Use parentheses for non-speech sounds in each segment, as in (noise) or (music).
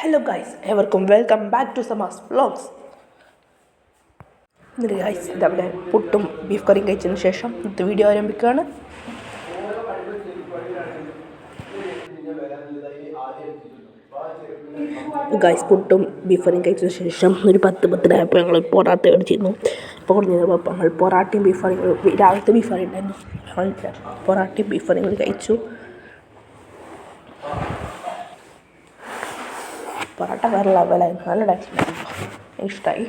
Hello guys എവർക്കും welcome back to സമാസ് vlogs എന്നിട്ട് guys ഇതവിടെ പുട്ടും ബീഫ് കറിയും കഴിച്ചതിന് ശേഷം ഇന്നത്തെ വീഡിയോ ആരംഭിക്കുകയാണ്. ഗൈസ് പുട്ടും ബീഫ് കറിയും കഴിച്ചതിന് ശേഷം ഒരു പത്ത് പത്തിനായപ്പോൾ ഞങ്ങൾ പൊറാട്ട മേടിച്ചിരുന്നു. അപ്പോൾ കുറഞ്ഞപ്പോൾ ഞങ്ങൾ പൊറാട്ടയും ബീഫ് കറിയും രാവിലത്തെ ബീഫ് കറി ഉണ്ടായിരുന്നു. പൊറാട്ടയും ബീഫ് കറിയും കഴിച്ചു. പൊറോട്ട വേറെ ലെവലായിരുന്നു നല്ല ടേസ്റ്റ് ഇഷ്ടമായി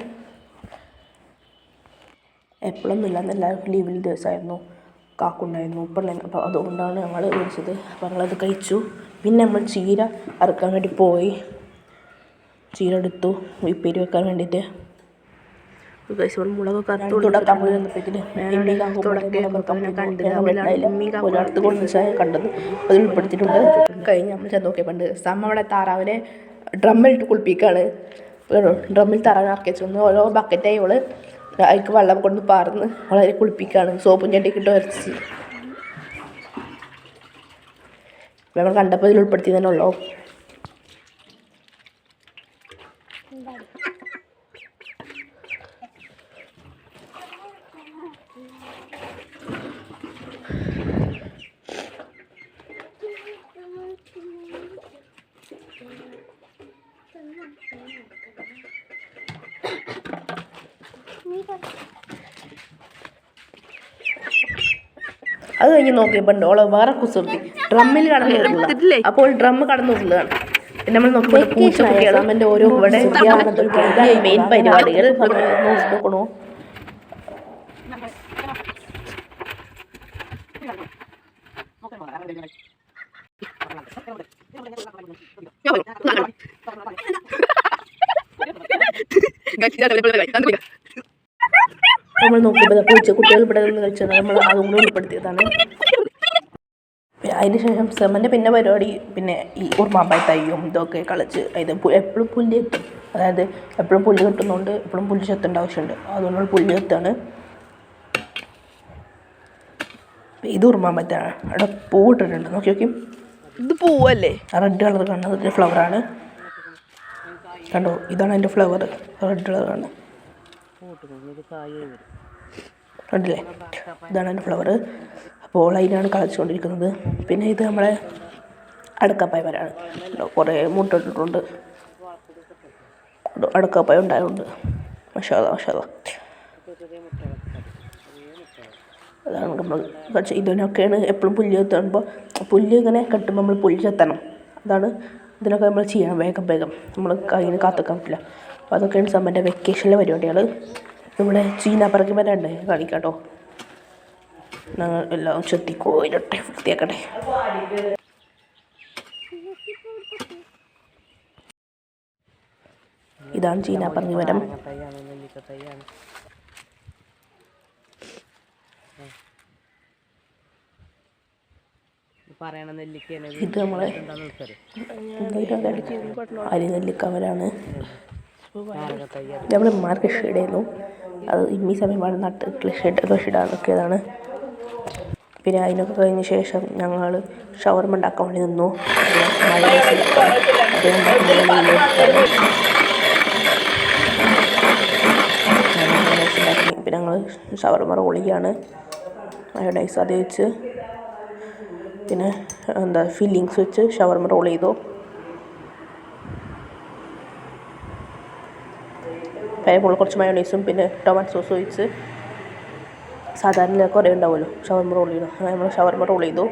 എപ്പോഴൊന്നുമില്ല അന്ന് എല്ലാവർക്കും ലീവിൽ ദിവസമായിരുന്നു കാക്കുണ്ടായിരുന്നു ഉപ്പുണ്ടായിരുന്നു അപ്പോൾ അതുകൊണ്ടാണ് ഞങ്ങൾ വിളിച്ചത്. അപ്പോൾ ഞങ്ങളത് കഴിച്ചു. പിന്നെ നമ്മൾ ചീര അറുക്കാൻ വേണ്ടി പോയി. ചീര എടുത്തു. ഉപ്പേരി വെക്കാൻ വേണ്ടിയിട്ട് മുളകൊക്കെ കണ്ടത്. അതിൽ ഉൾപ്പെടുത്തിയിട്ടുണ്ട്. കഴിഞ്ഞ് നമ്മൾ ചെന്ന് നോക്കിയപ്പോൾ പണ്ട് സമ്മ അവിടെ താറാവിനെ ഡ്രമ്മിലിട്ട് കുളിപ്പിക്കുകയാണ് ഡ്രമ്മിൽ താറാവിനെ ഇറക്കി വെച്ചു ഓരോ ബക്കറ്റായി ഓൾ അതിക്ക് വെള്ളം കൊണ്ട് പാർന്ന് വളരെ കുളിപ്പിക്കുകയാണ് സോപ്പും ചെണ്ടിക്കിട്ട് ഉരച്ച് നമ്മൾ കണ്ടപ്പോൾ ഇതിൽ ഉൾപ്പെടുത്തി തന്നെ ഉള്ളൂ? അത് കഴിഞ്ഞ് നോക്കിയപ്പോൾ ഓൾ വേറെ കുസൃതി. ഡ്രമ്മിൽ കടന്നു അപ്പോൾ ഡ്രം കടന്നു പിന്നെ നമ്മൾ നോക്കുമ്പോൾ പൂച്ചക്കുട്ടികളെ ഓരോ ഇവിടെ മെയിൻ പരിപാടികൾ. നോക്കണോ. നമ്മൾ നോക്കുമ്പോൾ പൂച്ചക്കുട്ടികൾ ഇവിടെ നിന്ന് കളിച്ചത് നമ്മൾ അതും കൂടി ഉൾപ്പെടുത്തിയതാണ് പിന്നെ അതിന് ശേഷം സെമന്റെ പിന്നെ പരിപാടി പിന്നെ ഈ ഉർമാമ്പായ തയ്യും ഇതൊക്കെ കളിച്ച് അതായത് എപ്പോഴും പുല്ല് എത്തും അതായത് എപ്പോഴും പുല്ല് കിട്ടുന്നതുകൊണ്ട് എപ്പോഴും പുല്ല് ചെത്തേണ്ട ആവശ്യമുണ്ട്. അതുകൊണ്ട് പുല്ല് എത്താണ് ഇത് ഉറുമാമ്പത്താണ് അവിടെ പൂ ഇട്ടിട്ടുണ്ട് നോക്കി നോക്കി ഇത് പൂവല്ലേ? റെഡ് കളർ കാണുന്നത് ഫ്ലവർ ഫ്ലവറാണ് കണ്ടോ? ഇതാണ് എന്റെ ഫ്ലവർ റെഡ് കളറാണ് കണ്ടില്ലേ ഇതാണ് എന്റെ ഫ്ലവർ അപ്പോൾ അതിനാണ് കളിച്ചുകൊണ്ടിരിക്കുന്നത്. പിന്നെ ഇത് നമ്മളെ അടക്കപ്പായ മരമാണ് കുറേ മുട്ടിട്ടിട്ടുണ്ട്. അടക്കപ്പായ ഉണ്ടായതുകൊണ്ട് മഷാല മഷാല അതാണ് നമ്മൾ പക്ഷേ ഇതിനൊക്കെയാണ് എപ്പോഴും പുല്ല് ചെത്തുമ്പോൾ പുല്ല് ഇങ്ങനെ കെട്ടുമ്പോൾ നമ്മൾ പുല്ല് ചെത്തണം. അതാണ് ഇതിനൊക്കെ നമ്മൾ ചെയ്യണം വേഗം വേഗം. നമ്മൾ കയ്യിൽ കാത്തുക്കാൻ പറ്റില്ല. അപ്പോൾ അതൊക്കെയാണ് സമ്മന്റെ വെക്കേഷനിലെ പരിപാടികൾ നമ്മുടെ ചീന പറക്കി കാണിക്കാം കേട്ടോ. ഞങ്ങൾ എല്ലാം ചെത്തിക്കോയിരട്ടെ വൃത്തിയാക്കട്ടെ. ഇതാണ് ചീന പറഞ്ഞു മരം. പറയണ നെല്ലിക്കയാണ് ഇത് നമ്മളെ അരി നെല്ലിക്കവരാണ്. നമ്മൾ ഉമ്മാർ കൃഷിയിടായിരുന്നു അത് ഇമ്മി സമയമാണ് നട്ട് കൃഷിയിട്ട് കൃഷിയിടാൻ നോക്കിയതാണ് പിന്നെ അതിനൊക്കെ കഴിഞ്ഞ ശേഷം ഞങ്ങൾ ഷവർമ ഉണ്ടാക്കാൻ വേണ്ടി നിന്നു. (laughs) പിന്നെ ഞങ്ങൾ ഷവർമ റോളിയാണ് മയോണൈസ് അത് വെച്ച്. പിന്നെ എന്താ ഫില്ലിങ്സ് വെച്ച് ഷവർമ റോൾ ചെയ്തു. അതിനുള്ള കുറച്ച് മയോണൈസും പിന്നെ ടൊമാറ്റോ സോസ് ഒഴിച്ച് സാധാരണ കുറേ ഉണ്ടാവുമല്ലോ. ഷവർമ റോൾ ചെയ്യണം. അങ്ങനെ നമ്മൾ ഷവർമ റോൾ ചെയ്തു.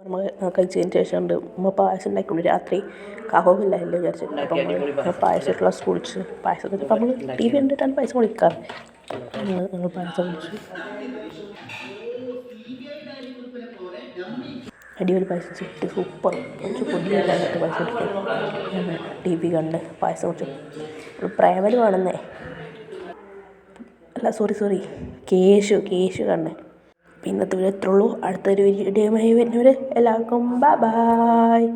ഓർമ്മ കഴിച്ചതിന് ശേഷം ഉണ്ട് ഉമ്മ പായസം ഉണ്ടാക്കിക്കൊണ്ട് രാത്രി കാഹോമില്ലായല്ലോ വിചാരിച്ചിട്ടുണ്ട്. അപ്പം നമ്മൾ പായസം ഗ്ലാസ് കുടിച്ച് പായസം അപ്പം നമ്മൾ ടി വി കണ്ടിട്ടാണ് പായസം കുടിക്കാറ്. ഞങ്ങൾ പായസം കുടിച്ചു. അടിപൊളി പായസം ചുറ്റി സൂപ്പർ. കുറച്ച് പൊടിയില്ലാത്ത പായസം കുടിക്കും ടി വി കണ്ട് പായസം കുടിച്ചു. പ്രേമൽ വേണമെന്നേ. അല്ല സോറി സോറി കേശു കേശു കണ്ണേ അപ്പോൾ ഇന്നത്തെ വീഡിയോ ഇത്രേ ഉള്ളൂ അടുത്തൊരു വീഡിയോയുമായി വരുന്നവർ എല്ലാവർക്കും ബൈ ബായ്